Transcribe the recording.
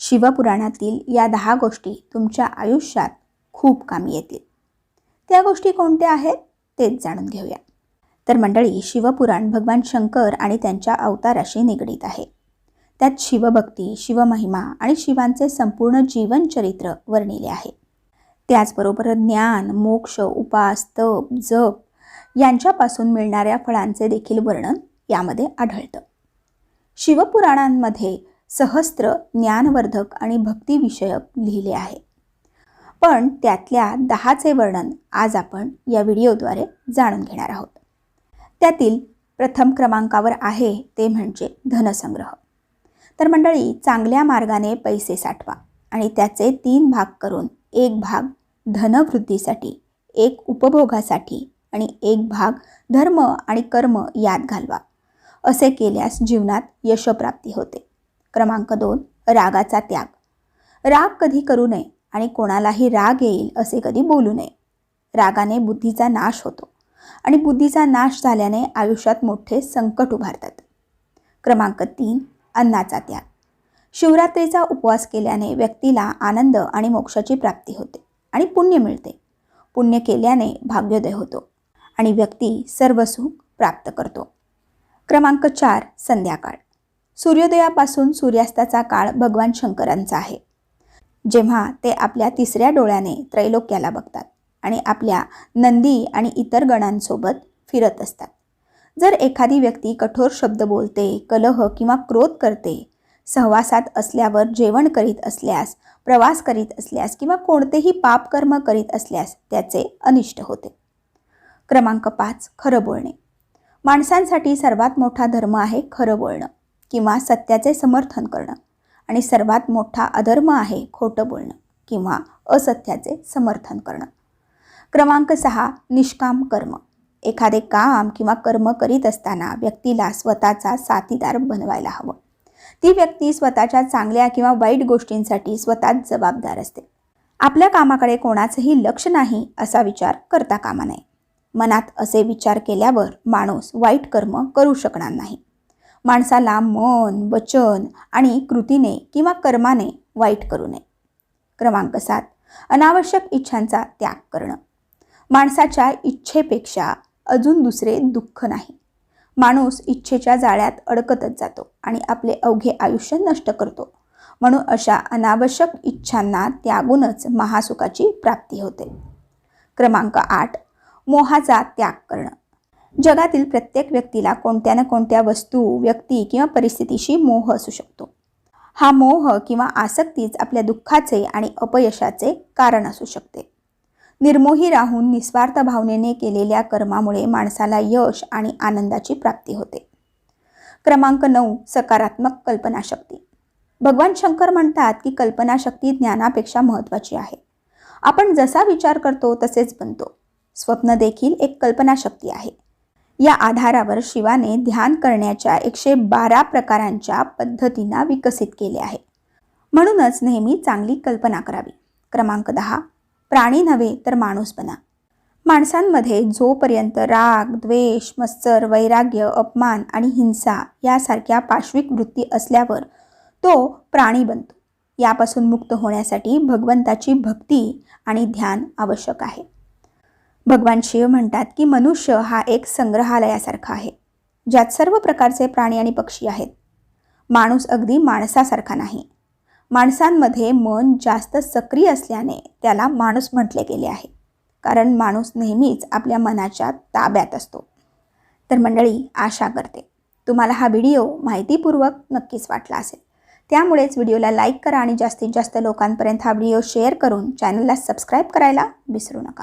शिवपुराणातील या दहा गोष्टी तुमच्या आयुष्यात खूप कामी येतील. त्या गोष्टी कोणत्या आहेत तेच जाणून घेऊया. तर मंडळी शिवपुराण भगवान शंकर आणि त्यांच्या अवताराशी निगडीत आहे. त्यात शिवभक्ती शिवमहिमा आणि शिवांचे संपूर्ण जीवनचरित्र वर्णिले आहे. त्याचबरोबर ज्ञान मोक्ष उपास तप जप यांच्यापासून मिळणाऱ्या फळांचे देखील वर्णन यामध्ये आढळतं. शिवपुराणांमध्ये सहस्त्र ज्ञानवर्धक आणि भक्तिविषयक लिहिले आहे. पण त्यातल्या दहाचे वर्णन आज आपण या व्हिडिओद्वारे जाणून घेणार आहोत. त्यातील प्रथम क्रमांकावर आहे ते म्हणजे धनसंग्रह. तर मंडळी चांगल्या मार्गाने पैसे साठवा आणि त्याचे तीन भाग करून एक भाग धनवृद्धीसाठी एक उपभोगासाठी आणि एक भाग धर्म आणि कर्म यात घालवा. असे केल्यास जीवनात यशप्राप्ती होते. क्रमांक दोन रागाचा त्याग. राग कधी करू नये आणि कोणालाही राग येईल असे कधी बोलू नये. रागाने बुद्धीचा नाश होतो आणि बुद्धीचा नाश झाल्याने आयुष्यात मोठे संकट उभारतात. क्रमांक तीन अन्नाचा त्याग. शिवरात्रीचा उपवास केल्याने व्यक्तीला आनंद आणि मोक्षाची प्राप्ती होते आणि पुण्य मिळते. पुण्य केल्याने भाग्योदय होतो आणि व्यक्ती सर्व सुख प्राप्त करतो. क्रमांक चार संध्याकाळ. सूर्योदयापासून सूर्यास्ताचा काळ भगवान शंकरांचा आहे. जेव्हा ते आपल्या तिसऱ्या डोळ्याने त्रैलोक्याला बघतात आणि आपल्या नंदी आणि इतर गणांसोबत फिरत असतात. जर एखादी व्यक्ती कठोर शब्द बोलते कलह किंवा क्रोध करते सहवासात असल्यावर जेवण करीत असल्यास प्रवास करीत असल्यास किंवा कोणतेही पापकर्म करीत असल्यास त्याचे अनिष्ट होते. क्रमांक पाच खरं बोलणे. माणसांसाठी सर्वात मोठा धर्म आहे खरं बोलणं. किंवा सत्याचे समर्थन करणं. आणि सर्वात मोठा अधर्म आहे खोटं बोलणं किंवा असत्याचे समर्थन करणं. क्रमांक सहा निष्काम कर्म. एखादे काम किंवा कर्म करीत असताना व्यक्तीला स्वतःचा साथीदार बनवायला हवं. ती व्यक्ती स्वतःच्या चांगल्या किंवा वाईट गोष्टींसाठी स्वतःच जबाबदार असते. आपल्या कामाकडे कोणाचंही लक्ष नाही असा विचार करता कामा नये. मनात असे विचार केल्यावर माणूस वाईट कर्म करू शकणार नाही. माणसाला मन वचन आणि कृतीने किंवा कर्माने वाईट करू नये. क्रमांक सात. अनावश्यक इच्छांचा त्याग करणं. माणसाच्या इच्छेपेक्षा अजून दुसरे दुःख नाही. माणूस इच्छेच्या जाळ्यात अडकतच जातो आणि आपले अवघे आयुष्य नष्ट करतो. म्हणून अशा अनावश्यक इच्छांना त्यागूनच महासुखाची प्राप्ती होते. क्रमांक आठ. मोहाचा त्याग करणं. जगातील प्रत्येक व्यक्तीला कोणत्या ना कोणत्या वस्तू व्यक्ती किंवा परिस्थितीशी मोह असू शकतो. हा मोह किंवा आसक्तीच आपल्या दुःखाचे आणि अपयशाचे कारण असू शकते. निर्मोही राहून निस्वार्थ भावनेने केलेल्या कर्मामुळे माणसाला यश आणि आनंदाची प्राप्ती होते. क्रमांक नऊ सकारात्मक कल्पनाशक्ती. भगवान शंकर म्हणतात की कल्पनाशक्ती ज्ञानापेक्षा महत्त्वाची आहे. आपण जसा विचार करतो तसेच बनतो. स्वप्न देखील एक कल्पनाशक्ती आहे. या आधारावर शिवाने ध्यान करण्याच्या एकशे बारा प्रकारांच्या पद्धतींना विकसित केले आहे. म्हणूनच नेहमी चांगली कल्पना करावी. क्रमांक दहा प्राणी नव्हे तर माणूस बना. माणसांमध्ये जोपर्यंत राग द्वेष मत्सर वैराग्य अपमान आणि हिंसा यासारख्या पाश्विक वृत्ती असल्यावर तो प्राणी बनतो. यापासून मुक्त होण्यासाठी भगवंताची भक्ती आणि ध्यान आवश्यक आहे. भगवान शिव म्हणतात की मनुष्य हा एक संग्रहालयासारखा आहे ज्यात सर्व प्रकारचे प्राणी आणि पक्षी आहेत. माणूस अगदी माणसासारखा नाही. माणसांमध्ये मन जास्त सक्रिय असल्याने त्याला माणूस म्हटले गेले आहे कारण माणूस नेहमीच आपल्या मनाच्या ताब्यात असतो. तर मंडळी आशा करते तुम्हाला हा व्हिडिओ माहितीपूर्वक नक्कीच वाटला असेल. त्यामुळेच व्हिडिओला लाईक करा आणि जास्तीत जास्त लोकांपर्यंत हा व्हिडिओ शेअर करून चॅनलला सबस्क्राईब करायला विसरू नका.